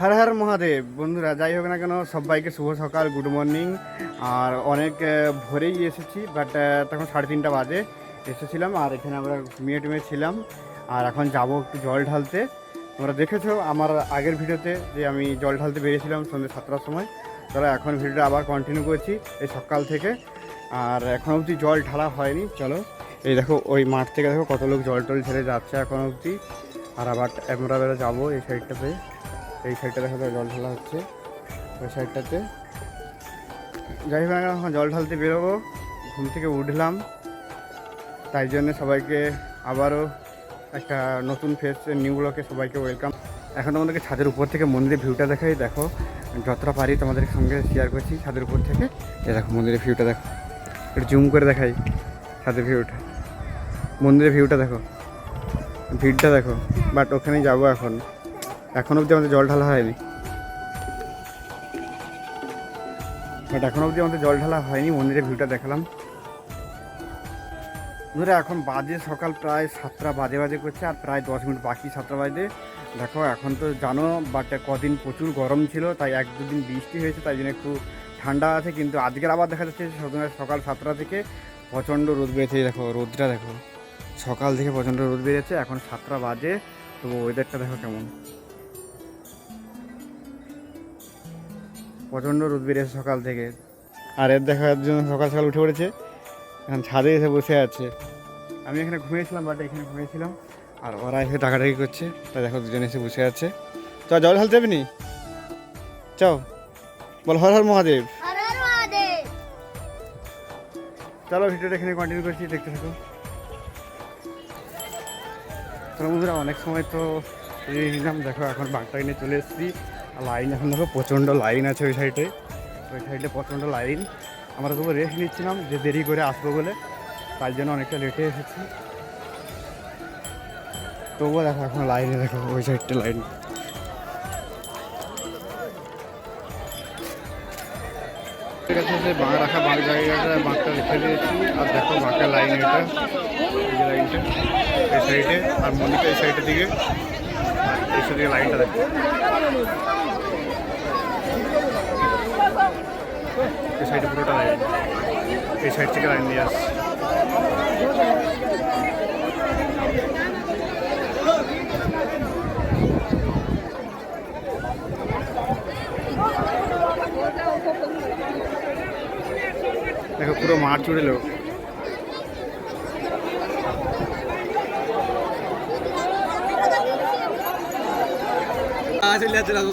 হর হর মহাদেব। বন্ধুরা, যাই হোক না কেন, সবাইকে শুভ সকাল গুড মর্নিং আর অনেক ভোরেই এসেছি বাট তখন সাড়ে তিনটা বাজে। এসেছিলাম, আর এখানে আমরা ঘুমিয়ে টুমিয়ে ছিলাম। আর এখন যাব একটু জল ঢালতে। তোমরা দেখেছ আমার আগের ভিডিওতে যে আমি জল ঢালতে বেরিয়েছিলাম সন্ধ্যে সাতটার সময়। তারা এখন ভিডিওটা আবার কন্টিনিউ করছি এই সকাল থেকে। আর এখন অবধি জল ঢালা হয়নি, চলো। এই দেখো, ওই মাঠ থেকে দেখো কত লোক জল টল ঢেলে যাচ্ছে এখন অবধি। আর আবার আমরা বেলা যাব এই সাইডটাতে এই সাইডটা দেখা যায় জল ঢালা হচ্ছে। ওই সাইডটাতে। যাই হোক, এখন জল ঢালতে বেরোবো। ঘুম থেকে উঠলাম। তাই জন্য সবাইকে আবারও একটা নতুন ফেস নিউ ব্লকে সবাইকে ওয়েলকাম। এখন তোমাদেরকে ছাদের উপর থেকে মন্দিরের ভিউটা দেখাই। দেখো, যতটা পারি তোমাদের সঙ্গে শেয়ার করছি ছাদের উপর থেকে। এ দেখো, মন্দিরের ভিউটা দেখো। একটু জুম করে দেখাই ছাদের ভিউটা মন্দিরের ভিউটা দেখো। ভিড়টা দেখো। বাট ওখানেই যাব এখন। এখন অবধি আমাদের জল ঢালা হয়নি। বাট এখন অবধি আমাদের জল ঢালা হয়নি, মন্দিরের ভিউটা দেখালাম। ধরে এখন বাজে সকাল প্রায় সাতটা, বাজে বাজে করছে, আর প্রায় দশ মিনিট বাকি সাতটা বাজে। দেখো, এখন তো জানো বাট কদিন প্রচুর গরম ছিল, তাই এক দুদিন বৃষ্টি হয়েছে, তাই জন্য একটু ঠান্ডা আছে, কিন্তু আজকের আবার দেখা যাচ্ছে সকাল- সাতটা থেকে প্রচণ্ড রোদ বেড়েছে, দেখো, রোদটা দেখো। সকাল থেকে প্রচণ্ড রোদ বেড়েছে, এখন সাতটা বাজে, তো ওয়েদারটা দেখো কেমন। প্রচণ্ড রোদ বেড়েছে সকাল থেকে। আর এর দেখার জন্য সকাল সকাল উঠে পড়েছে এখন ছাদে এসে বসে আছে। আমি এখানে ঘুমিয়েছিলাম বাট এখানে ঘুমিয়েছিলাম। আর ওরা এসে টাকাটাকি করছে তা দেখো দুজন এসে বসে আছে। চ জল ঢালতে যাবি নি? চাও বল হর হর মহাদেব। চলো ভিডিওটা এখানে কন্টিনিউ করছি দেখতে থাকো। চলো বন্ধুরা অনেক সময় তো এই নিলাম দেখো এখন বাঘটা নিয়ে চলে এসেছি। লাইন এখন দেখো, প্রচণ্ড লাইন আছে ওই সাইডে ওই সাইডে প্রচণ্ড লাইন। আমরা তবু রেস্ট নিচ্ছিলাম, যে দেরি করে আসব বলে। তার জন্য অনেকটা লেটে এসেছি। তবুও দেখো, এখন লাইনে দেখো, ওই সাইডটা লাইন। ঠিক আছে বাঁক রাখা বাঁক জায়গাটা, বাঁকটা রেখে দিয়েছি। আর দেখো, বাঁকের লাইন এটা লাইনটা, এই সাইডে আর মন্দিরটা এই সাইডের দিকে। আর এই সাইডে লাইনটা দেখো এই সাইডে পুরোটা লাইন এই সাইড থেকে লাইন দিয়ে আসছে দেখো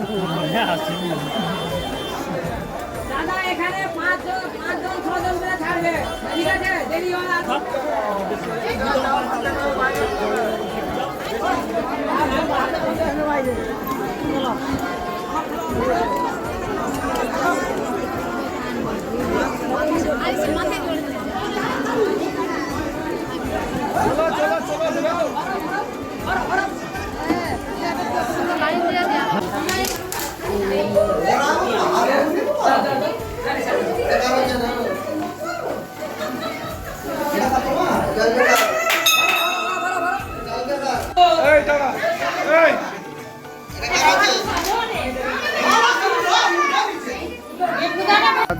পুরো মাঠ দাদা এখানে পাঁচজন পাঁচজন ছজন করে ছাড়বে। ঠিক আছে? দেরি হয় না রাত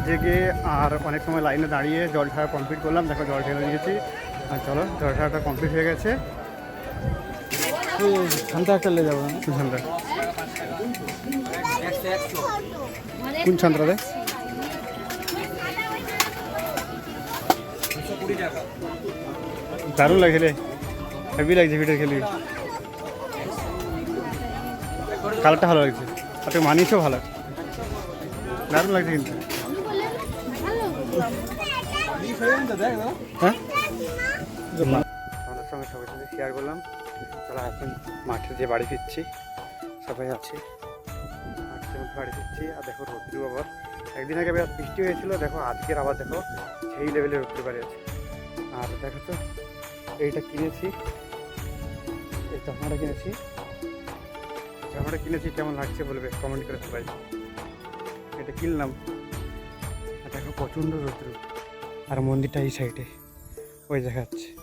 জেগে আর অনেক সময় লাইনে দাঁড়িয়ে জল ঢালা কমপ্লিট করলাম। দেখো জল ঢেলে দিয়েছি আর চলো জল ঢালাটা কমপ্লিট হয়ে গেছে। ছান্তা একটা লে যাব কোন ছান্তা কোন ছান্তা রে? দারুণ লাগছে রে। হেভি লাগছে ভিডিও খেলি। কালারটা ভালো লাগছে। আর মানিয়েছেও ভালো। দারুণ লাগছে কিন্তু। হ্যাঁ? আমাদের সঙ্গে সবার সাথে শেয়ার করলাম। চলো এখন মাঠে যে বাড়ি ফিরছি, সবাই আছে। মাঠের মধ্যে বাড়ি ফিরছি। আর দেখো রোদ্রু আবার। একদিন আগে বিরাট বৃষ্টি হয়েছিল। দেখো আজকের আবার দেখো সেই লেভেলে রোদ্রু বাড়ি আছে। আর দেখো তো, এইটা কিনেছি। এই চশমাটা কিনেছি। চশমাটা কিনেছি, কেমন লাগছে বলবে কমেন্ট করে সবাই। এটা কিনলাম। আর দেখো, প্রচণ্ড রৌদ্র। আর মন্দিরটা এই সাইডে ওই দেখা যাচ্ছে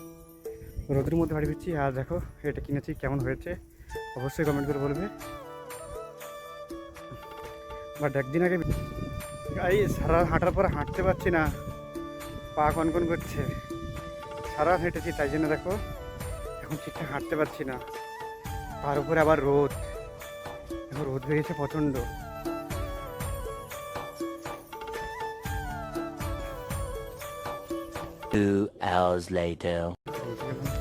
রোদের মধ্যে বাড়ি ফিরছি। আর দেখো, এটা কিনেছি, কেমন হয়েছে, অবশ্যই কমেন্ট করে বলবে। বাট একদিন আগে এই সারা হাঁটার পর হাঁটতে পারছি না। পা কনকন করছে। সারা হেঁটেছি, তাই জন্য দেখো, এখন ঠিকঠাক হাঁটতে পারছি না। তার উপরে আবার রোদ। এখন রোদ বেরিয়েছে প্রচণ্ড Two hours later. রোদ গেলাম।